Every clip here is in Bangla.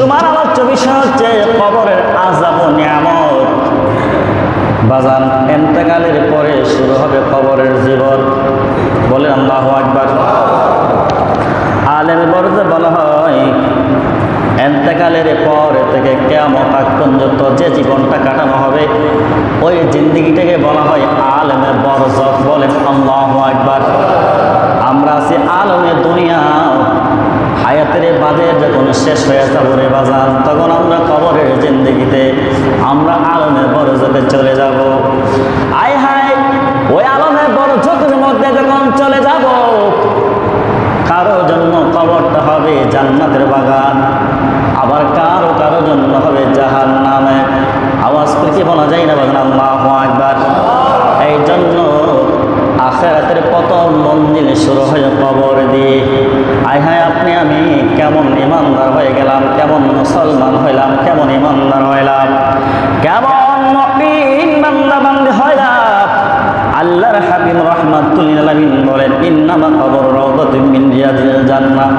জুমার আলোচ্য বিষয় হচ্ছে কবরের আজাব নিয়ামত। বাজান, এন্তেকালের পরে শুরু হবে কবরের জীবন। বলে আল্লাহ আকবার। আলেম বর্জে বলা হয়, এন্তেকালের পর থেকে কেমন পর্যন্ত যে জীবনটা কাটানো হবে, ওই জিন্দিগিটাকে বলা হয় আলেমে বরজক বলেন আল্লাহ আকবার। আমরা আছি আলমে দুনিয়া। হায়াতের বাদে যখন শেষ হয়ে যাব বাজার, তখন আমরা কবরের জিন্দিগিতে, আমরা আলমের বরজকে চলে যাব। আয় হায়, ওই আলমের বরজকের মধ্যে যখন চলে যাব, কারও জন্য কবরটা হবে জান্নাতের বাগান, আবার কারও কারও জন্য হবে জাহান নামে আওয়াজ করে কি বলা যায় না বাগান আল্লাহ একবার এই জন্য আখেরাতের প্রথম মন্দির শুরু হয়ে কবর দিয়ে। আয় হায় আপনি, আমি কেমন ইমানদার হয়ে গেলাম, কেমন মুসলমান হইলাম, কেমন ইমানদার হইলাম। কেমন মমিন বান্দা বান্দি হইলাম। আল্লাহর হাবিব রহমাতুল আলামিন বলেন, ইন্নামা কবর রাউদাতুম মিন রিয়াদিল জান্নাহ।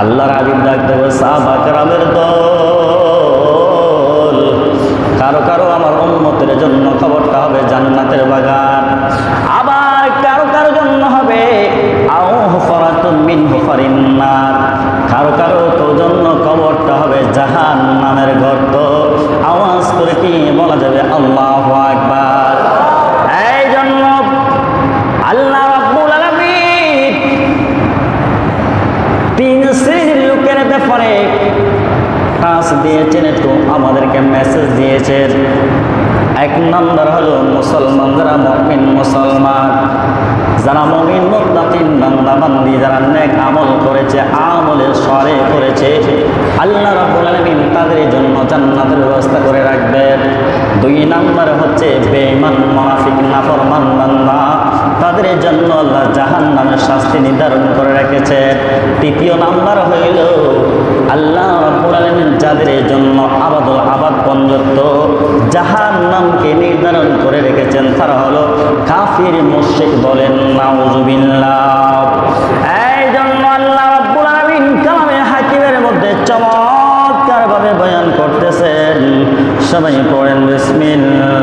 আল্লাহর হাবিব ডাকতে হবে সাহাবা কেরামের দল, কারও কারও আমার উম্মতের জন্য খবরটা হবে জান্নাতের বাগান। আবার কারও কারও জন্য হবে কারও কারও তো জন্য খবরটা হবে জাহান নামের গর্ত। আওয়াজ করে কি বলা যাবে? আল্লাহ আকবার। এই জন্য আল্লাহ তিন শ্রেণির লোকের ব্যাপারে কাজ দিয়েছেন, একটু আমাদেরকে মেসেজ দিয়েছেন। এক নম্বর হলো মুসলমান যারা মমিন মুসলমান। যারা মমিন, মুত্তাকিন বান্দা বান্দি যারা নেক আমল করেছে, আমলের সরে করেছে, আল্লাহ রাব্বুল আলামিন তাদের জন্য জান্নাতের ব্যবস্থা করে রাখবেন দুই নাম্বার হচ্ছে বেঈমান, মুনাফিক, নাফরমান বান্দা। তাদের জন্য আল্লাহ জাহান নামের শাস্তি নির্ধারণ করে রেখেছে। তৃতীয় নাম্বার হইল, আল্লাহ রাব্বুল যাদের জন্য আবাদুল আবাদ পর্যন্ত জাহান নামকে নির্ধারণ করে রেখেছেন, তারা হলো কাফির, মুশরিক বলেন। নাউজুবিল্লাহ কালামে হাকিমের মধ্যে চমৎকারভাবে বয়ান করতেছেন। সবাই পড়েন বিসমিল্লাহির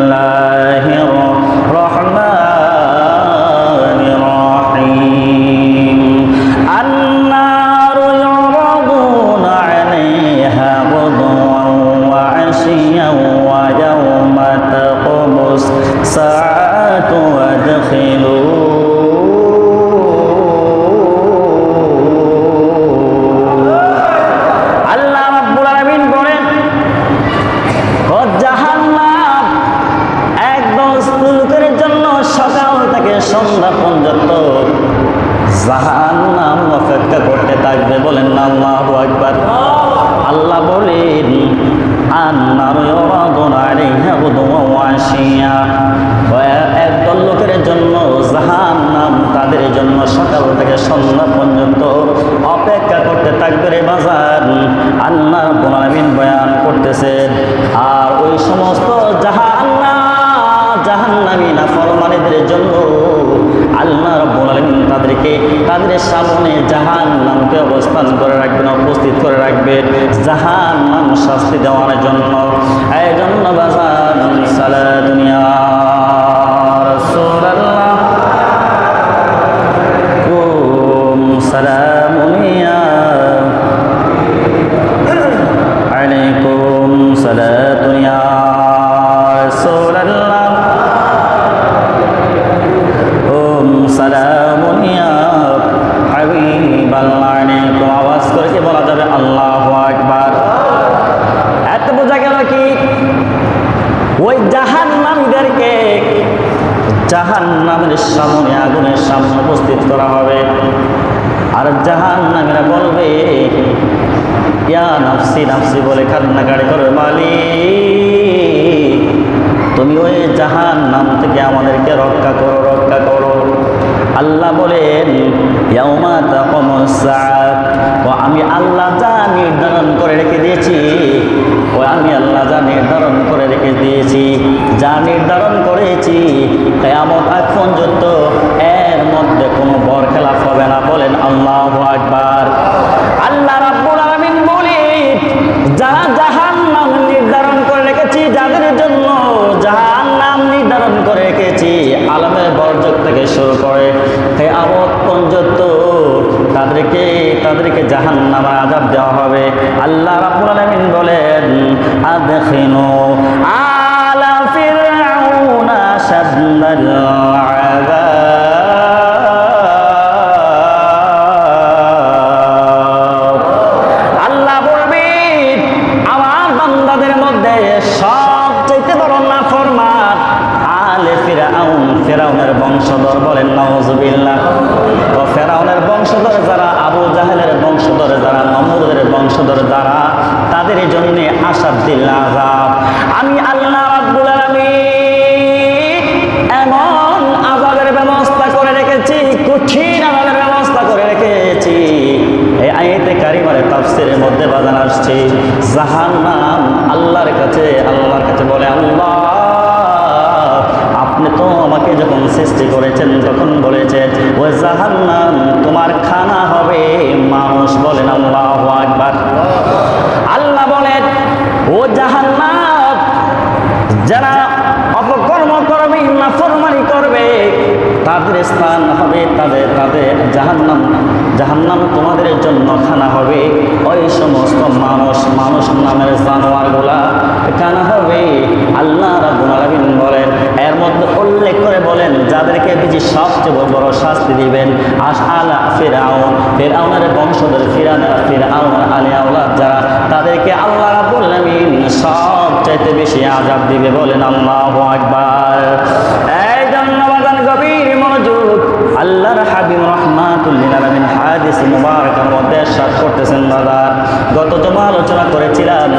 ওয়া একদল লোকের জন্য জাহান্নাম তাদের জন্য সকাল থেকে সন্ধ্যা পর্যন্ত অপেক্ষা করতে থাকবে রে বাজার। আল্লাহ বয়ান করতেছে, আর ওই সমস্ত জাহান্নাম জাহান্নামী না ফরমানিদের জন্য আল্লাহ রাব্বুল আলামিন তাদেরকে তাদের সামনে জাহান্নামকে অবস্থান করে রাখবেন, উপস্থিত করে রাখবেন জাহান্নাম শাস্তি দেওয়ার জন্য। এই জন্য বাজার সালা দুনিয়া রাসূলুল্লাহ জাহান্নামের সামনে, আগুনের সামনে উপস্থিত করা হবে। আর জাহান নামেরা বলবে, ইয়া নাফসি নাফসি বলে কান্নাকাড়ি করবে মালিক। তুমি ওই জাহান নাম থেকে আমাদেরকে রক্ষা করো রক্ষা করো। আল্লাহ বলেন তাকুমুস সাআত ও আমি আল্লাহ যা নির্ধারণ করে রেখে দিয়েছি। ও আমি আল্লাহ যা নির্ধারণ করে রেখে দিয়েছি। যা নির্ধারণ করেছি। কেয়ামত আগ পর্যন্ত এর মধ্যে কোনো বর খেলা হবে না। বলেন আল্লাহ আকবার। আল্লাহ রাব্বুল আলামিন বলে আদখিনু ফিরাউনের বংশধর ফিরানা, ফেরাউন, আলে আওলাদ যারা, তাদেরকে আল্লাহ রাব্বুল সব চাইতে বেশি আজাব দিবে বলেন আল্লাহ আকবার। এই জন্য গভীর মনোযোগ আল্লাহর হাবিম রহমাতুল্লিন হাদিস মুবারক মধ্যে করতেছেন দাদা। গত তোমার আলোচনা করেছিলাম,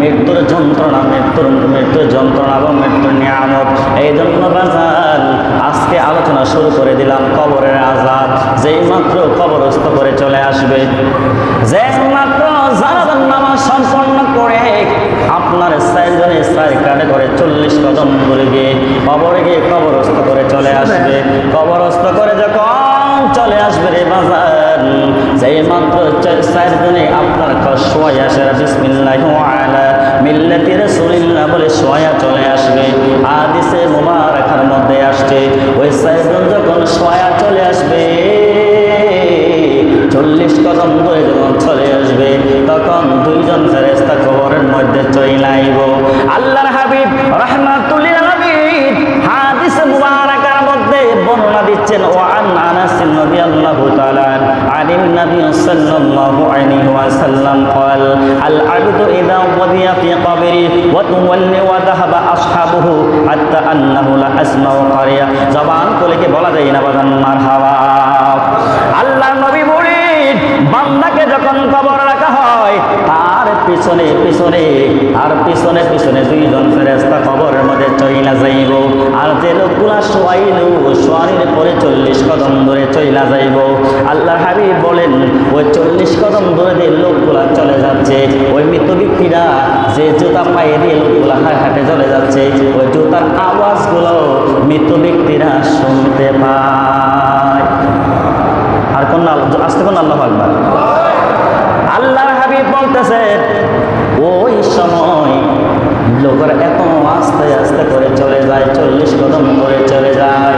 মৃত্যুর যন্ত্রণা, মৃত্যুর মৃত্যুর যন্ত্রণা এবং মৃত্যুর নিয়ামত। এই জন্য বাজার আজকে আলোচনা শুরু করে দিলাম কবরের আজাদ যেই মাত্র কবরস্থ করে চলে আসবে যে মাত্র জানাজার নামাজ সম্পন্ন করে আপনার সাইজনে সাইজ কাটে করে চল্লিশ কদম করে গিয়ে কবরে গিয়ে কবরস্থ করে চলে আসবে। কবরস্থ করে যখন চলে আসবে রে বাজার। যেই মাত্র চারজনে আপনার শোয়াই আসে বিসমিল্লাহ মিল্লাতি রাসূলিল্লাহ বলে শোয়া চলে আসবে। হাদিসে মুবারাকার মধ্যে আসছে, ওই চারজন যখন শোয়া চলে আসবে, চল্লিশ কদম ধরে যখন চলে আসবে, তখন দুইজন ফেরেস্তা কবরের মধ্যে চইলাইব। আল্লাহর হাবিব রহমাতুল্লিল বর্ণনা দিচ্ছেন ও আন আনাস রাদিয়াল্লাহু তাআলা আনিন নবী সাল্লাল্লাহু আলাইহি ওয়াসাল্লাম قال العبد اذا وضع في قبره وتولى وذهب اصحابه حتى انه لا اسمع قريا জবান খুলে কি বলা যায় না বাজান মারহাবা পিছনে পিছনে, আর পিছনে পিছনে দুইজন ফেরেস্তা কবরের মধ্যে চইলা যাইব। আর যে লোকগুলা শোয়াইল শোয়ানির পরে চল্লিশ কদম ধরে চইলা যাইব। আল্লাহ হাবিব বলেন, ওই চল্লিশ কদম ধরে দিয়ে লোকগুলা চলে যাচ্ছে, ওই মৃত ব্যক্তিরা যে জুতা পায়ে দিয়ে লোকগুলা হাঁটে চলে যাচ্ছে, ওই জুতার আওয়াজগুলো মৃত ব্যক্তিরা শুনতে পায়। আর কোন আসতে কোন আল্লাহ আকবার। আল্লাহর হাবিব বলতেছে, ওই সময় লোকের এত আস্তে আস্তে করে চলে যায়, চল্লিশ কদম করে চলে যায়।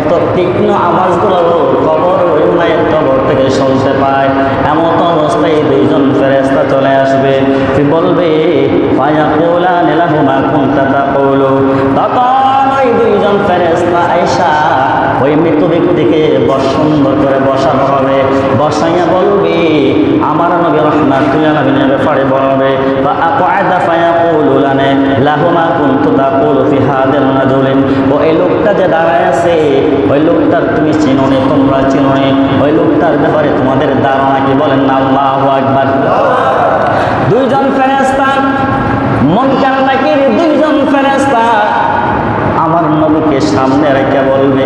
এত তীক্ষ্ণ আওয়াজগুলো কবর ওই মায়ের কবর থেকে শুনতে পায়। এমন অবস্থায় দুইজন ফেরেস্তা চলে আসবে। কি বলবে? পায়া কোলা নীলাহুমা কুন্তা তা তখন ওই দুইজন ফেরেস্তা আইসা ওই মৃত ব্যক্তিকে বস সুন্দর করে বসানো হবে। বসাইয়া বলবে রহমাতুল্লাহ নবীনের ব্যাপারে বলবে। বা আকায়দা ফায়া কুলুলানে লাহুমা কুনতু তাকুলু ফি হাদাল রাজুলিন ও লোকটা যে দাঁড়ায় আছে, ওই লোকটার তুমি চিনো তোমরা চিনো ওই লোকটার ব্যাপারে তোমাদের ধারণা কি বলেন না? আল্লাহু আকবার। দুইজন ফেরেশতা মুনকার নাকির দুইজন ফেরেশতা, আমার নবীকে সামনে রেখে বলবে,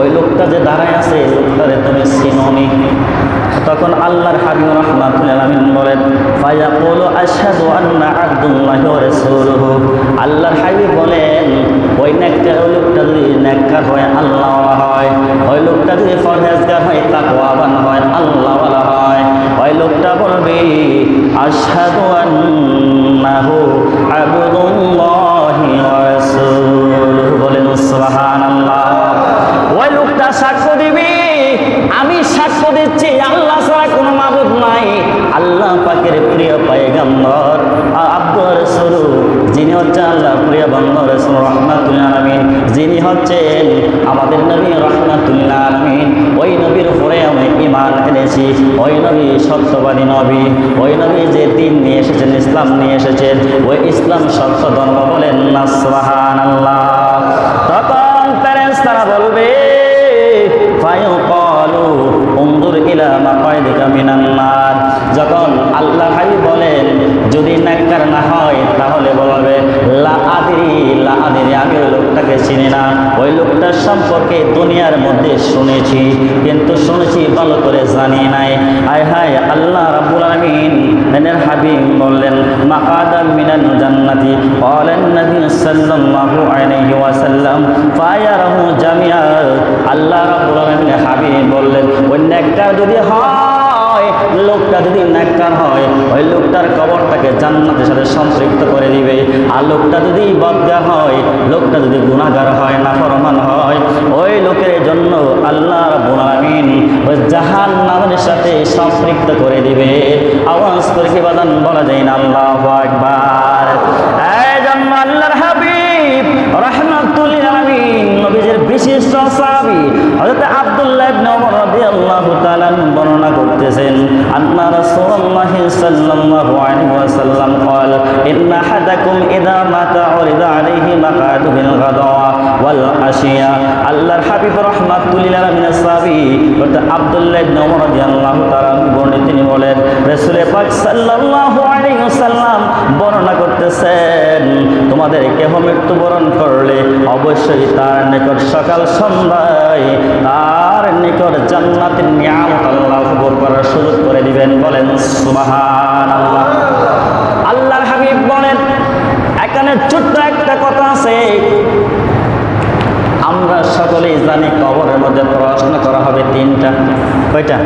ওই লোকটা যে দাঁড়ায় আছে লোকটারে তুমি চিনোনি তখন আল্লাহর হাবিব রহমাতুল্লাহ আমিন বলেন ফায়া বলো আশহাদু আন্না আব্দুল্লাহি আল্লাহর হাবিব বলেন, ওই নেককার, ওই লোকটা যদি নেককার হয় আল্লাহ হয়। ওই লোকটা যদি ফরহেজগার হয়, তাকওয়াবান হয়, আল্লাহওয়ালা হয়। ওই লোকটা বলবে, আশহাদু আন্নাহু আবদুল্লাহি ওয়া রাসূলুহু। বলেন ওই লোকটা সাক্ষ্য দিবি সাক্ষ্য দিচ্ছি, আল্লাহ ছাড়া কোনো মাবুদ নাই। আল্লাহ পাকের প্রিয় পায়গাম্বর আব্দুর রসুল, যিনি হচ্ছেন আল্লাহ প্রিয় রসুল রহমাতুল্লাহ আলমিন, যিনি হচ্ছেন আমাদের নবী রহমাতুল্লাহ আলমিন। ওই নবীর উপরে আমি ইমান এনেছি। ওই নবী সত্যবাদী নবী। ওই নবী যে দিন নিয়ে এসেছেন, ইসলাম নিয়ে এসেছেন, ওই ইসলাম সত্য ধর্ম বলেন না সুবহান আল্লাহ তখন প্যারেন্টস তারা বলবে উনজুর ইলা মাকাইদিকা মিনান নার যখন যদি নাক্কার না হয়, তাহলে বলবে, লা আদিরি লা আদিরি আমি ওই লোকটাকে চিনি না। ওই লোকটার সম্পর্কে দুনিয়ার মধ্যে শুনেছি, কিন্তু শুনেছি ভালো করে জানি নাই। আয় হায় আল্লাহ রাব্বুল আলামিন এদের হাবিব বললেন, মাকাদাম মিনান জান্নাতি। বলেন নবী সাল্লাল্লাহু আলাইহি ওয়াসাল্লাম, ফায়ারাহু জামিআ। আল্লাহ রাব্বুল আলামিন হাবিব বললেন, ওই নেককার যদি হয় লোকটা যদি নেককার হয়, ওই লোকটার কবরটাকে জান্নাতের সাথে সম্পৃক্ত করে দিবে। আর লোকটা যদি বদগা হয়, লোকটা যদি গুণাগার হয় না ফরমান হয়, ওই লোকের জন্য আল্লাহ আলামিন ওই জাহান নামের সাথে সম্পৃক্ত করে দিবে। আওয়াজ করে কি বাদান বলা যায় না? আল্লাহু জন্য আল্লাহর হাবিব, রাহমাতুল আলামিন, নবীজির বিশিষ্ট সাহাবী, হযরত আব্দুল্লাহ ইবনে ওমর রাদিয়াল্লাহু তাআলা বর্ণনা করতেছেন আন্না রাসূলুল্লাহ সাল্লাল্লাহু আলাইহি ওয়াসাল্লাম قال ان احدكم اذا مات عرض عليه مقعد بالغدوة والعشية আল্লাহর হাবিব রাহমাতুল আলামিন সাহাবী হযরত আব্দুল্লাহ ইবনে ওমর রাদিয়াল্লাহু তাআলা বর্ণিত তিনি বলেন রাসূল পাক সাল্লাল্লাহু আলাইহি ওয়াসাল্লাম বর্ণনা করতেছেন তোমাদের কেহ মৃত্যুবরণ করলে অবশ্যই তার নিকট সকাল সন্ধ্যায় তার নিকট জান্নাতের নিয়ামত আল্লাহ কবুল করার সুযোগ করে দিবেন। বলেন সুবাহান আল্লাহ আল্লাহর হাবিব বলেন, এখানে ছোট্ট একটা কথা আছে। আমরা সকলেই জানি কবরের মধ্যে প্রশ্ন করা হবে তিনটা। কয়টা?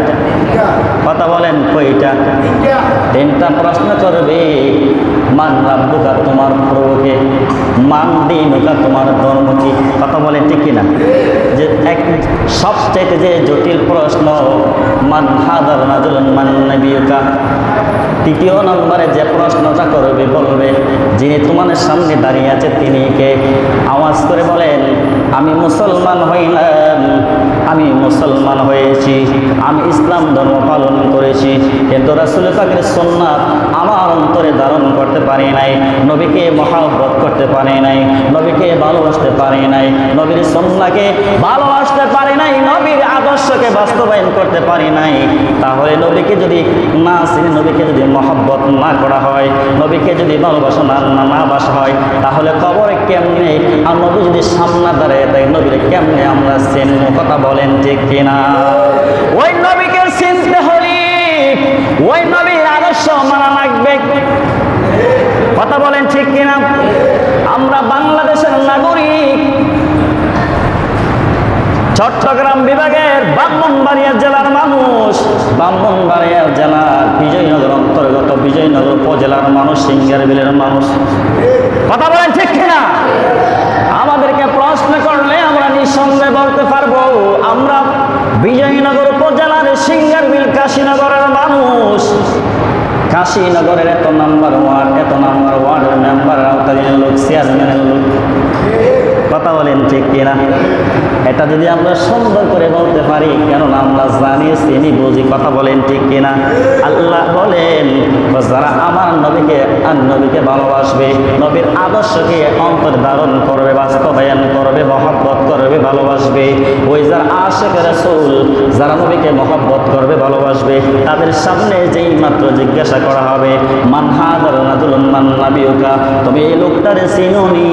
কথা বলেন, কয়টা? তিনটা প্রশ্ন করবে। মান রাব্বুকা, তোমার প্রভুকে। মান দিনুকা, তোমার ধর্ম কি কথা বলেন, ঠিক কিনা? যে এক সবচাইতে যে জটিল প্রশ্ন, মান হাদার নাজুল মান নবিয়ুকা। তৃতীয় নম্বরে যে প্রশ্নটা করবে, বলবে, যিনি তোমার সামনে দাঁড়িয়ে আছে, তিনি কে? আওয়াজ করে বলেন, আমি মুসলমান হইলাম। আমি মুসলমান হয়েছি, আমি ইসলাম ধর্ম পালন করেছি। কিন্তু রাসুল পাকের সন্ন্যাত আমার অন্তরে ধারণ করতে পারি নাই, নবীকে মহাব্বত করতে পারি নাই, নবীকে ভালোবাসতে পারি নাই, নবীর সন্নাকে ভালোবাসতে পারি নাই, নবীর আদর্শকে বাস্তবায়ন করতে পারি নাই। তাহলে নবীকে যদি না চিনি, নবীকে যদি মহব্বত না করা হয়, নবীকে যদি ভালোবাসা না, না- বাসা হয়, তাহলে কবরে কেমনে? আর নবী যদি সামনা দাঁড়ায় তাই নবীর কেমনে আমরা চিনব কথা বলেন ঠিক কিনা? ওই নবীকে চিনতে হলে, ওই নবীর আদর্শ মানা লাগবে। কথা বলেন ঠিক কিনা? আমরা বাংলাদেশের নাগরিক, চট্টগ্রাম বিভাগের ব্রাহ্মণবাড়িয়া জেলার মানুষ, ব্রাহ্মণবাড়িয়া জেলার বিজয়নগর অন্তর্গত বিজয়নগর উপজেলার মানুষ সিঙ্গার বিলের মানুষ। কথা বলেন ঠিক কিনা? আমাদেরকে প্রশ্ন করলে আমরা নিঃসন্দেহে বলতে পারব, আমরা বিজয়নগর উপজেলার সিঙ্গার বিল কাশীনগরের মানুষ। কাশীনগরের এত নাম্বার ওয়ার্ড এত নাম্বার ওয়ার্ডের মেম্বারের আওতাধীন লোক চেয়ারম্যানের লোক কথা বলেন ঠিক কিনা? এটা যদি আমরা সুন্দর করে বলতে পারি, কেননা আমরা জানি, চিনি, বুঝি, কথা বলেন ঠিক কিনা? আল্লাহ বলেন যারা আমার নবীকে, আর নবীকে ভালোবাসবে, নবীর আদর্শকে অন্তর ধারণ করবে, বাস্তবায়ন করবে, মহব্বত করবে, ভালোবাসবে। ওই যারা আশেখ রসুল, যারা নবীকে মহব্বত করবে, ভালোবাসবে। তাদের সামনে যেই মাত্র জিজ্ঞাসা করা হবে মানহাদার নাদুল মান নাবিউকা? তুমি এই লোকটারে চিনুনি।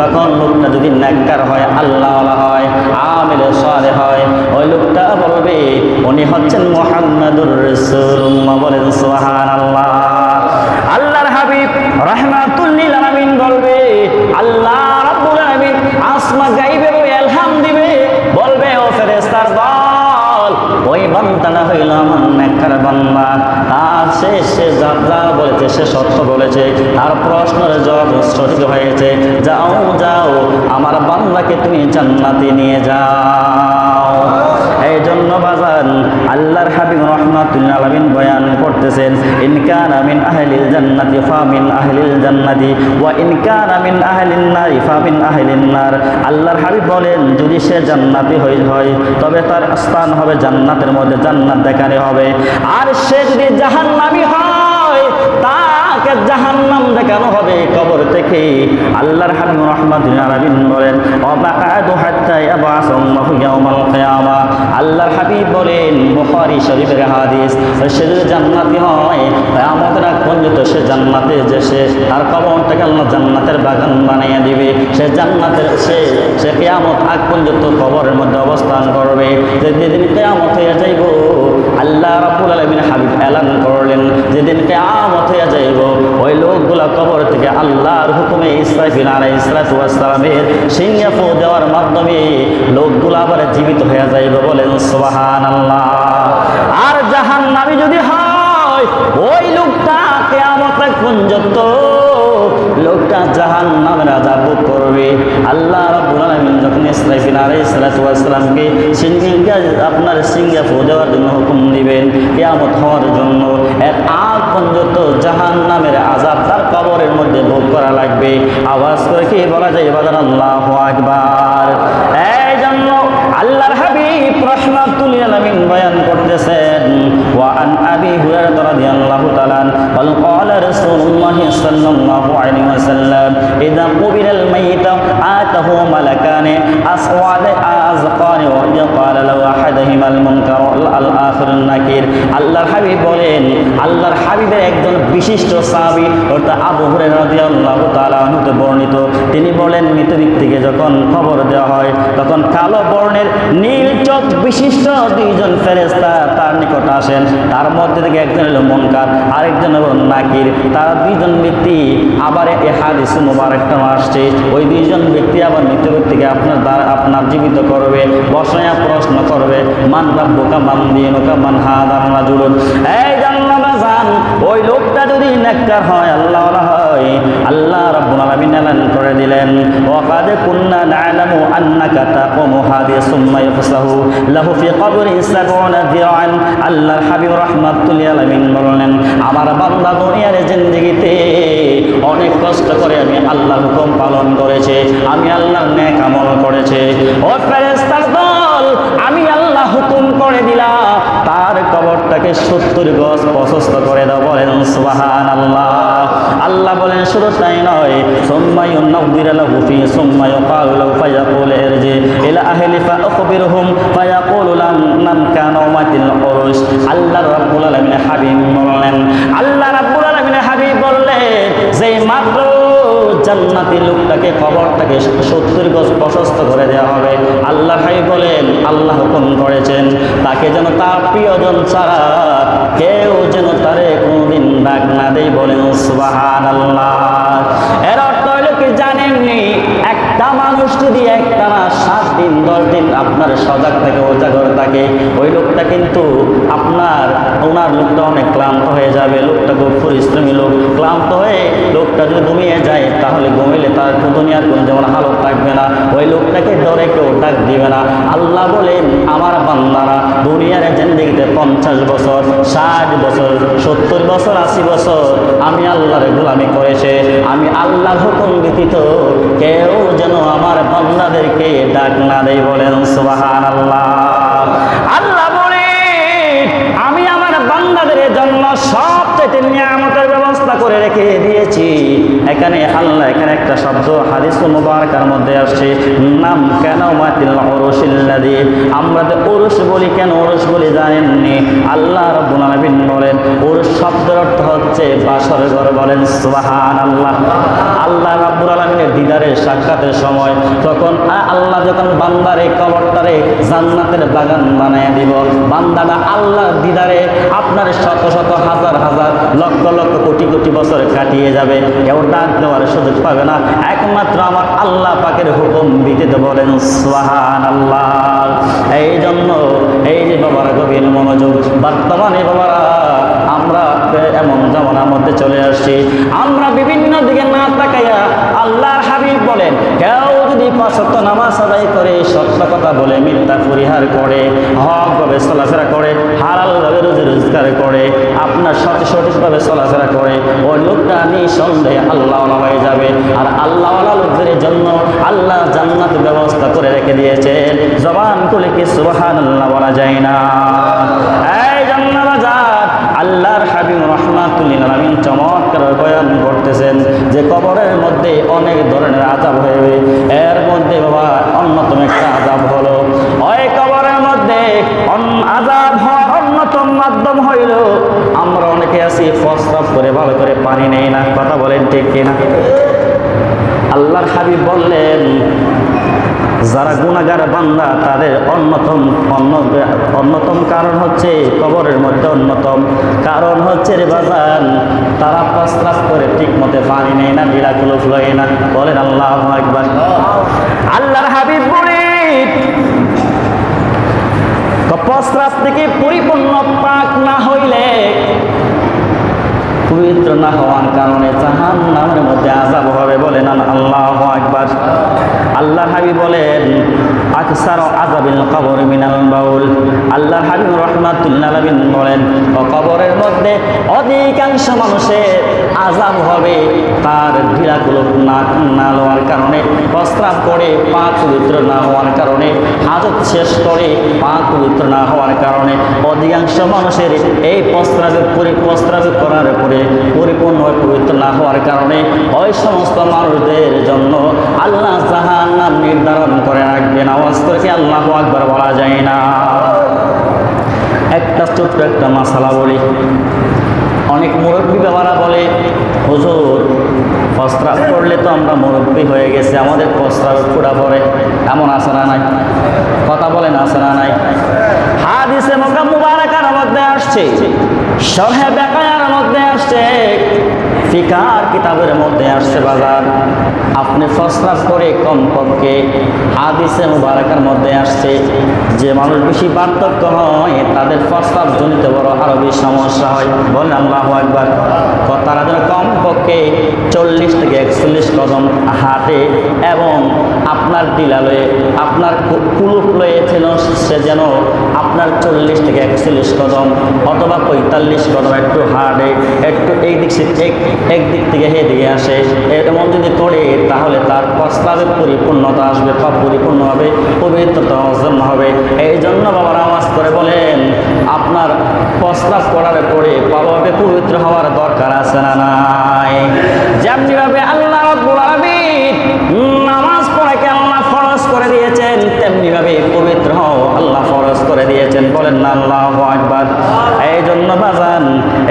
তখন লোকটা যদি নাক্কার হয় আল্লাহ হয়, আমিল সালে হয়, ওই লোকটা বলবে, উনি হচ্ছেন মোহাম্মদুর রসুল্লাহ বলেন সোহান আল্লাহ আল্লাহর হাবিব রহমাতুল্লিল আলামিন বলবে, আল্লাহ রাব্বুল আলামিন আসমা গাইবে ওই এলহাম দিবে। বলবে, ও ফেরেশতার দল, ওই বান্দাটা হইল আমার নেককার বান্দা। তার সে সে যা যা বলেছে, সে সত্য বলেছে। তার প্রশ্নের জবাব সঠিক হয়েছে। যাও যাও, আমার বান্দাকে তুমি জান্নাতে নিয়ে যাও। জন্য বাজান আল্লাহর হাবিব রহমাতুল্লাহ আলামিন বয়ান করতেছেন ইনকান আমিন আহলিল জান্নাতি ফামিন আহলিল জান্নাতি, ওয়া ইনকান আমিন আহলিন নারি ফামিন আহলিন নার। আল্লাহর হাবিব বলেন, যদি সে জান্নাতি হয়, তবে তার স্থান হবে জান্নাতের মধ্যে, জান্নাত দেখানে হবে। আর সে যদি জাহান্নামী হয় তাকে জাহান্নাম দেখানো হবে কবর থেকে আল্লাহর হাবিব আলামিন বলেন আল্লাহর হাবিব বলেন, বুখারী শরীফের হাদিস, সে যদি জান্নাতি হয় কিয়ামতের আগ পর্যন্ত সে জান্নাতে যে সে তার কবরটাকে আল্লাহ জান্নাতের বাগান বানিয়ে দিবে। সে জান্নাতের সে সে কিয়ামত আগ পর্যন্ত কবরের মধ্যে অবস্থান করবে। যেদিন কিয়ামত হয়ে যাইব রাব্বুল আলমিন হাবিব এলান করলেন, যেদিন কেয়ামত হয়ে যাইব, ওই লোকগুলা কবর থেকে আল্লাহর হুকুমে ইসরাফিল আলাই ইসরাফুয়াসালামের ওয়াস সালামের সিংহে ফু দেওয়ার মাধ্যমে লোকগুলা আবার জীবিত হয়ে যাইব বলেন সোহান আল্লাহ আর জাহান্নামী যদি হয়, ওই লোকটা কেয়ামত পর্যন্ত লোকটা জাহান নামের আজাব করবে। আল্লাহ রাব্বুল আলামিন যখন ইসরাফিল আলাইহিস সালাতু আপনার সিংহে দেওয়ার জন্য হুকুম দিবেন, কিয়ামত হওয়ার জন্য। এর আগ পর্যন্ত জাহান নামের আজাব তার কবরের মধ্যে ভোগ করা লাগবে। আওয়াজ করে কি বলা যায়? বাজার আল্লাহ আকবার। এই জন্য আল্লাহর হাবিব রহমাতুল আলামিন বয়ান করতেছেন, ওয়া আবি হুরায়রা রাদিয়াল্লাহু তাআলা قال قال رسول الله صلى الله عليه وسلم اذا قبل الميت آته ملكان أسود أزقان وإذا قال له أحدهما المنكر الآخر النكير আল্লাহর হাবিব বলেন আল্লাহর হাবিবের একজন বিশিষ্ট সাহাবী অর্থাৎ আবু হুরায়রা রাদিয়াল্লাহু তাআলা আনহুতে বর্ণিত তিনি বলেন মৃত ব্যক্তিকে যখন খবর দেওয়া হয় তখন কালো বর্ণের নীল চোখ বিশিষ্ট দুইজন ফেরেশতা তার নিকট আসেন তার মধ্যে থেকে একজন হলো মনকার, আরেকজন হলো নাকির। তারা দুইজন ব্যক্তি আবার এ হাদিস মোবারকটা আসছে। ওই দুইজন ব্যক্তি আবার মৃত ব্যক্তিকে আপনার দ্বারা আপনার জীবিত করবে, বসায়া প্রশ্ন করবে, মান রাব্বুকা মান দিনুকা মান হাদার রাজুলুন? এই জান, ওই লোকটা যদি নেককার হয়, আল্লাহ হয়। আল্লাহ রাব্বুল আলামিন এলান করে দিলেন, ওয়াকাদ কুন্না আন্নাকা তাকুমু সুম্মা লাহু ফি কবরি সাবউনা যিরান আল্লাহর হাবিব রাহমাতুল আলামিন বললেন, আমার বান্দা দুনিয়ার জিন্দেগিতে অনেক কষ্ট করে আমি আল্লাহর হুকুম পালন করেছে, আমি আল্লাহর নেক আমল করেছে। ও ফেরেশতার দল, আমি আল্লাহ হুকুম করে দিলাম তার কবরটাকে সত্তর গজ প্রশস্ত করে দাও, বলেন সুবাহান আল্লাহ আল্লাহ বলেন, শুধু তাই নয় সোম্মাই নব্বির হুফি সোম্মাই পাউলাউ ফায়াকুল এরজি ইলা আহলি ফাআখবিরহুম ফায়াকুল লাম নাম কানা মাতিল উরুস আল্লাহ রাব্বুল আলামিন হাবিব বললেন, আল্লাহ রাব্বুল আলামিন হাবিব বললেন যে মাত্র জান্নাতি লোকটাকে কবরটাকে সত্তর গজ প্রশস্ত করে দেওয়া হবে। আল্লাহ ভাই বলেন, আল্লাহ হুকুম করেছেন, তাকে যেন তার প্রিয়জন ছাড়া কেউ যেন তারে কোনদিন ডাক না দেয় বলেন সুবাহান আল্লাহ এর অর্থ হইল কি জানেননি? একটা মানুষ যদি একটা না সাত দিন, দশ দিন আপনার সজাগ থাকে ওজাগর থাকে, ওই লোকটা কিন্তু আপনার, ওনার লোকটা অনেক ক্লান্ত হয়ে যাবে, লোকটা খুব পরিশ্রমী লোক, ক্লান্ত হয়ে লোকটা যদি ঘুমিয়ে যায়, তাহলে ঘুমিলে তার দুনিয়ার কোন যেমন হালত থাকবে না, ওই লোকটাকে ডরে কেউ ডাক দিবে না। আল্লাহ বলেন, আমার বান্দারা দুনিয়ার জিন্দিগিতে পঞ্চাশ বছর, ষাট বছর, সত্তর বছর, আশি বছর, আমি আল্লাহর গোলামি করেছে, আমি আল্লাহ হুকুম ব্যতীত কেউ যেন আমার বান্দাদেরকে ডাক না দেয় বলেন সুবাহান আল্লাহ আল্লাহ বলে, আমি আমার বান্দাদের জন্য সব চাইতে নিয়ামতের ব্যবস্থা করে রেখে দিয়েছি। এখানে আল্লাহ এখানে একটা শব্দ, হাদিস মুবারকার মধ্যে আসছে, নাম কেন মাতিল ওরসিল্লাদি আমরা তো ওরস বলি কেন ওরস বলি জানেননি? আল্লাহ রব্বুল বলেন ওরস শব্দের অর্থ হচ্ছে বাসর ঘর বলেন সুবহান আল্লাহ আল্লাহ রাব্বুল আলামিনের দিদারের সাক্ষাতের সময় তখন আল্লাহ যখন বান্দারে কবরটারে জান্নাতের বাগান বানায় দিব, বান্দাটা আল্লাহর দিদারে আপনার শত শত হাজার হাজার লক্ষ লক্ষ কোটি কোটি বছর কাটিয়ে যাবে। কেউ ডাক দেওয়ার সুযোগ পাবে না। একমাত্র আমার আল্লাহ পাকের হুকুম দিতে বলেন সোহান আল্লাহ এই জন্য এই যে বাবার গভীর মনোযোগ, বর্তমানে বাবারা, আমরা এমন জামানার মধ্যে চলে আসছি। আমরা বিভিন্ন দিকে না তাকাইয়া আল্লাহর হাবিব বলেন, কেউ যদি পাঁচত্ব নামাজ আদায় করে, সত্য কথা বলে মিথ্যা পরিহার করে হকভাবে চলাফেরা করে হালালভাবে রোজি রোজগার করে, আপনার সঠিক সঠিকভাবে চলাফেরা করে ওই লোকটা নিঃসন্দেহে আল্লাহ হয়ে যাবে। আর আল্লাহ লোকদের জন্য আল্লাহ জান্নাত ব্যবস্থা করে রেখে দিয়েছেন। জবান খুলে কি আল্লাহ বলা যায় না? এই জান্নাবাজার আল্লাহর রহমাতুল্লিল আলমিন চমৎকার বয়ান করতেছেন যে কবরের মধ্যে অনেক ধরনের আজাব হয়ে এর মধ্যে বাবা অন্যতম একটা আজাব হলো, ওই কবরের মধ্যে আজাব হওয়ার অন্যতম মাধ্যম হইল, আমরা অনেকে আছি প্রস্রাব করে ভালো করে পানি নেই না। কথা বলেন ঠিক কিনা? আল্লাহর হাবিব বললেন যারা গুণাগার বান্দা, তাদের অন্যতম, অন্য অন্যতম কারণ হচ্ছে কবরের মধ্যে অন্যতম। কারণ হচ্ছে রে বাজান, তারা প্রস্রাব করে ঠিক মতে পানি নেই না বিড়াগুলো ফুলোয় না। বলেন আল্লাহ একবার আল্লাহর হাবিব বলি প্রস্রাব থেকে পরিপূর্ণ পাক না হইলে পবিত্র না হওয়ার কারণে জাহান নামের মধ্যে আজাব হবে বলেন আল্লাহ একবার আল্লাহ হাবি বলেন, আকসার আজাবিল কবর মিনাল বাউল আল্লাহ হাবিব রহমাতুল্লাহ বলেন, ও কবরের মধ্যে অধিকাংশ মানুষের আজাব হবে তার ঢিলাগুলো না না লওয়ার কারণে, প্রস্রাব করে পা পবিত্র না হওয়ার কারণে, হাজত শেষ করে পা পবিত্র না হওয়ার কারণে, অধিকাংশ মানুষের এই প্রস্রাবে পরি, প্রস্রাব করার পরে পরিপূর্ণ পবিত্র না হওয়ার কারণে ওই সমস্ত মানুষদের জন্য আল্লাহ জাহান নির্ধারণ করে রাখবেন। আওয়াজ করে আল্লাহ আকবার বলা যায় না। একটা ছোট্ট একটা মশালা বলি। অনেক মুরব্বী বাবারা বলে, হুজুর, প্রস্রাব করলে তো আমরা মুরব্বী হয়ে গেছে, আমাদের প্রস্রাব পুরা পড়ে। এমন আছে না নাই? কথা বলেন, আছে না নাই? হাদিসে মোকা মুবারাকার মধ্যে আসছে। সহে বেকায়ার মধ্যে আসছে। ফিকার কিতাবের মধ্যে আসছে বাজার। আপনি প্রস্রাব করে কমপক্ষে হাদিসে মুবারাকার মধ্যে আসছে। যে মানুষ বেশি পার্থক্য হয়, তাদের প্রস্রাব জনিত বড় আরও বেশি সমস্যা হয়। বলেন আল্লাহ একবার তারা যেন কমপক্ষে চল্লিশ থেকে একচল্লিশ কদম হাঁটে এবং আপনার দিলালয়ে আপনার কুলুপ লয়েছেন সে যেন আপনার চল্লিশ থেকে একচল্লিশ কদম অথবা পঁয়তাল্লিশ কদম, একটু হাঁটে একটু এই দিক এক একদিক থেকে দিকে আসে। এমন যদি করে, তাহলে তার প্রস্তাবে পরিপূর্ণতা আসবে বা পরিপূর্ণ হবে, পবিত্রতা অর্জন হবে। এই জন্য বাবার আওয়াজ করে বলেন, আপনার প্রস্তাব করার পরে বাবাকে পবিত্র হওয়ার দরকার আছে না নাই? যেমনিভাবে আল্লাহ রাব্বুল আলামিন নামাজ পড়াকে আল্লাহ ফরজ করে দিয়েছেন তেমনিভাবে পবিত্র হও আল্লাহ ফরজ করে দিয়েছেন বলেন না আল্লাহ আকবার। এই জন্য বাজান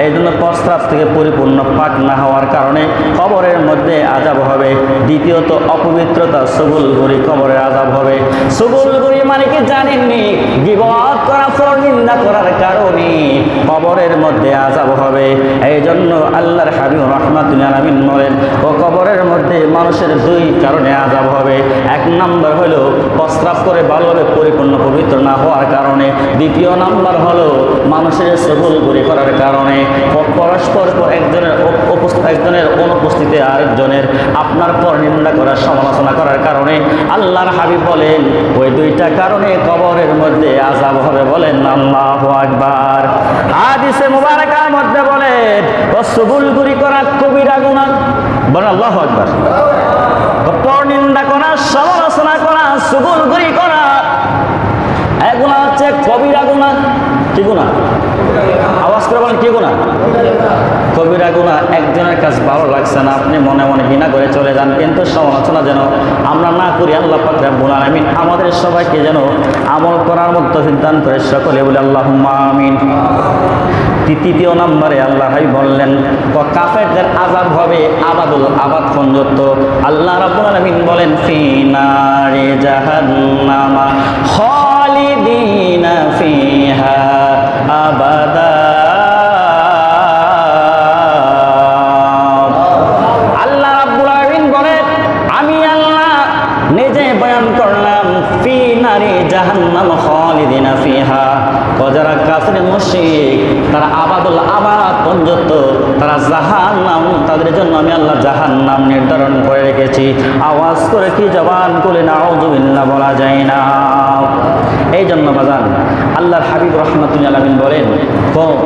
এই জন্য প্রস্তাব থেকে পরিপূর্ণ পাক না হওয়ার কারণে কবরের মধ্যে আজাব হবে। দ্বিতীয়ত, অপবিত্রতা সুগুল গুড়ি কবরের আজাব হবে। সুগুল গুড়ি মানে কি জানেননি? বিবাদ করা নিন্দা করার কারণে। কবরের মধ্যে আজাব হবে। এই জন্য আল্লাহর হাবিব রহমাতুল্লাহ আমিন বলেন, ও কবরের মধ্যে মানুষের দুই কারণে আজাব হবে। এক নম্বর হলো প্রস্রাব করে ভালোভাবে পরিপূর্ণ পবিত্র না হওয়ার কারণে। দ্বিতীয় নাম্বার হলো মানুষের সবুল গুলি করার কারণে। পরস্পর পর একজনের একজনের অনুপস্থিতি আরেকজনের। আপনার পর নিন্দা করার, সমালোচনা করার কারণে আল্লাহর হাবিব বলেন, ওই দুইটা কারণে কবরের মধ্যে আজাব হবে বলেন আল্লাহ আকবার। হাদিসে মুবারকার মধ্যে বলে ও গুরি করা কবিরা গুণা। বলেন, আল্লাহ আকবার। পর নিন্দা করা, সমালোচনা করা সুগুল গুরি করা, এগুলা হচ্ছে কবিরা গুণা। কি গুণা? আওয়াজ করে বলেন কি গুণা? কবিরা গুণা, একজনের কাছে ভালো লাগছে না, আপনি মনে মনে ঘৃণা করে চলে যান, কিন্তু সমালোচনা যেন আমরা না করি, আল্লাহ পাক রাব্বুল আলামিন আমাদের সবাইকে যেন আমল করার মতো সিদ্ধান্ত সকলে বলে আল্লাহ আমিন। তৃতীয় নম্বরে আল্লাহ ভাই বললেন, ও কাফেরদের আজাব হবে আবাদুল আবাদ পর্যন্ত আল্লাহ রাব্বুল আলামিন বলেন, ফি নারি জাহান্নামা। করে রেখেছি। আওয়াজ করে কি জবান করে নাউজুবিল্লাহ বলা যায় না। এই জন্য বাজান আল্লাহর হাবিব রহমাতুল আলমিন বলেন ক-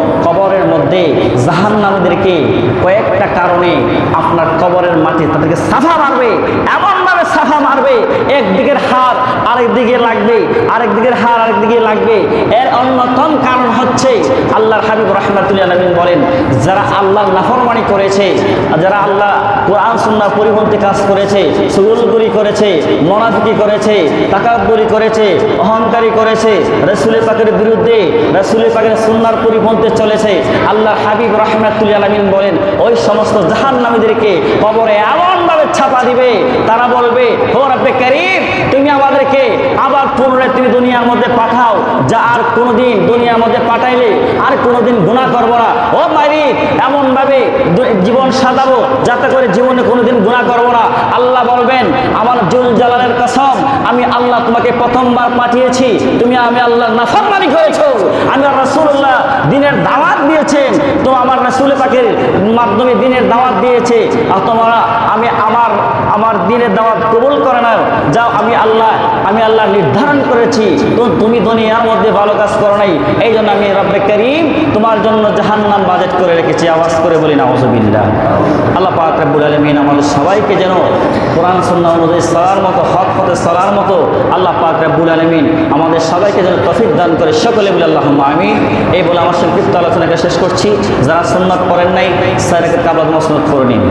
কবরের মধ্যে জাহান নামীদেরকে কয়েকটা কারণে আপনার কবরের মাটি তাদেরকে সাফা মারবে, এমনভাবে সাফা মারবে, একদিকের হার আরেক দিকে লাগবে আরেক দিকের হার আরেক দিকে লাগবে। এর অন্যতম কারণ হচ্ছে আল্লাহর হাবিব রহমতুল্লাহ আলমিন বলেন, যারা আল্লাহর নাফরমানি করেছে, যারা আল্লাহ কোরআন সুন্নাহ পরিপন্থী কাজ করেছে সুগুলগুরি করেছে, মনাফিকি করেছে, তাকাব্বরি করেছে, অহংকারী করেছে রসুল পাকের বিরুদ্ধে রসুল পাকের সুন্নার পরিপন্থী চলেছে আল্লাহ হাবিব রহমাতুল আলমিন বলেন, ওই সমস্ত জাহান্নামীদেরকে কবরে এমনভাবে ছাপা দিবে। তারা বলবে, ও রব্বে তুমি আমাদেরকে আবার পুনরায় তুমি দুনিয়ার মধ্যে পাঠাও, যা আর কোনোদিন দুনিয়ার মধ্যে পাঠাইলে আর কোনোদিন গুণা করব না। ও মালিক, এমনভাবে জীবন সাজাবো, যাতে করে জীবনে কোনোদিন গুণা করব না। আল্লাহ বলবেন, আমার জুল জালালের আমি আল্লাহ তোমাকে প্রথমবার পাঠিয়েছি। তুমি আমি আল্লাহ নাফরমানি হয়েছ। আমি রাসুল্লাহ দিনের দাওয়াত দিয়েছেন। তো আমার রাসুল পাকের মাধ্যমে দিনের দাওয়াত দিয়েছে। আর তোমরা, আমি আমার আমার দিনের দাওয়াত কবুল করে নাও। যাও, আমি আল্লাহ আমি আল্লাহ নির্ধারণ করেছি। তুমি দুনিয়ার মধ্যে ভালো কাজ করো নাই। এই জন্য আমি রব্বে করিম তোমার জন্য জাহান্নাম বাজেট করে রেখেছি। আওয়াজ করে বলি না অসুবিল্লা আল্লাহ পাক রব্বুল আলমিন আমাদের সবাইকে যেন কোরআন, সুন্নাহ অনুযায়ী চলার মতো, হক পথে চলার মতো আল্লাহ পাক রব্বুল আলমিন আমাদের সবাইকে যেন তফিক দান করে। সকলে বলে আল্লাহ আমি এই বলে আমার সংক্ষিপ্ত আলোচনাকে শেষ করছি। যারা সুন্নত করেন নাই স্যারকে কাবাদ মসনত করে নিন।